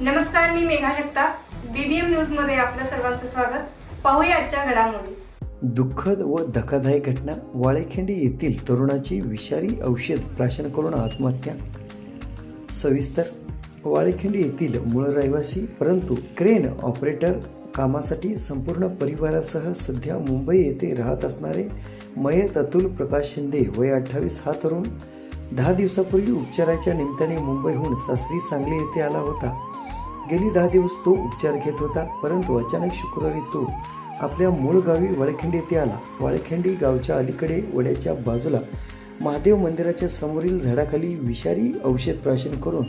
नमस्कार मी मेघा जगताप. बीबीएम न्यूजमध्ये आपलं सर्वांचं स्वागत. पाहूया आजच्या घडामोडी. दुःखद व धक्कादायक घटना वाळेखिंडी येथील तरुणाची विषारी औषध प्राशन करून आत्महत्या. सविस्तर वाळेखिंडी येथील मूळ रहिवासी परंतु क्रेन ऑपरेटर कामासाठी संपूर्ण परिवारासह सध्या मुंबई येथे राहत असणारे मयत अतुल प्रकाश शिंदे वय अठ्ठावीस हा तरुण दहा दिवसापूर्वी उपचाराच्या निमित्ताने मुंबईहून सासरी सांगली येथे आला होता. गेली दहा दिवस तो उपचार घेत होता परंतु अचानक शुक्रवारी तो आपल्या मूळ गावी वाळखिंडी येथे आला. वाळखिंडी गावच्या अलीकडे वड्याच्या बाजूला महादेव मंदिराच्या समोरील झाडाखाली विषारी औषध प्राशन करून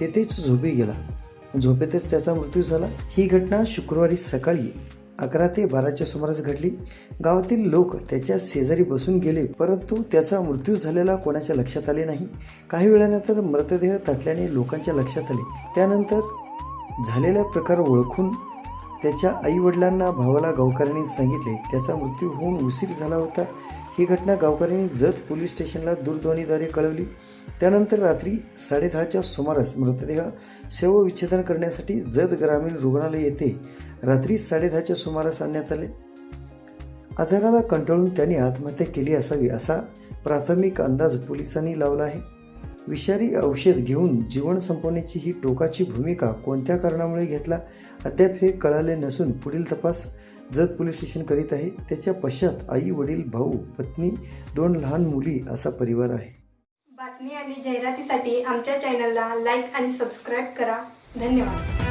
तेथेच झोपी गेला. झोपेतच त्याचा मृत्यू झाला. ही घटना शुक्रवारी सकाळी अकरा ते बाराच्या सुमारास घडली. गावातील लोक त्याच्या शेजारी बसून गेले परंतु त्याचा मृत्यू झालेला कोणाच्या लक्षात आले नाही. काही वेळानंतर मृतदेह तटल्याने लोकांच्या लक्षात आले. त्यानंतर झालेला प्रकार ओळखून त्याच्या आईवडिलांना भावाला गावकऱ्यांनी सांगितले. त्याचा मृत्यू होऊन उशीर झाला होता. ही घटना गावकऱ्यांनी जत पोलीस स्टेशनला दूरध्वनीद्वारे कळवली. त्यानंतर रात्री साडेदहाच्या सुमारास मृतदेह शवविच्छेदन करण्यासाठी जत ग्रामीण रुग्णालय येथे रात्री साडेदहाच्या सुमारास आणण्यात आले. आजाराला कंटाळून त्यांनी आत्महत्या केली असावी असा प्राथमिक अंदाज पोलिसांनी लावला आहे. विषारी औषध घेऊन जीवन संपवण्याची ही टोकाची भूमिका कोणत्या कारणामुळे घेतला? अद्याप हे कळाले नसून पुढील तपास जत पोलीस स्टेशन करीत आहे. त्याच्या पश्चात आई वडील भाऊ पत्नी दोन लहान मुली असा परिवार आहे. बातमी आणि जाहिरातीसाठी आमच्या चॅनलला लाईक आणि सबस्क्राईब करा. धन्यवाद.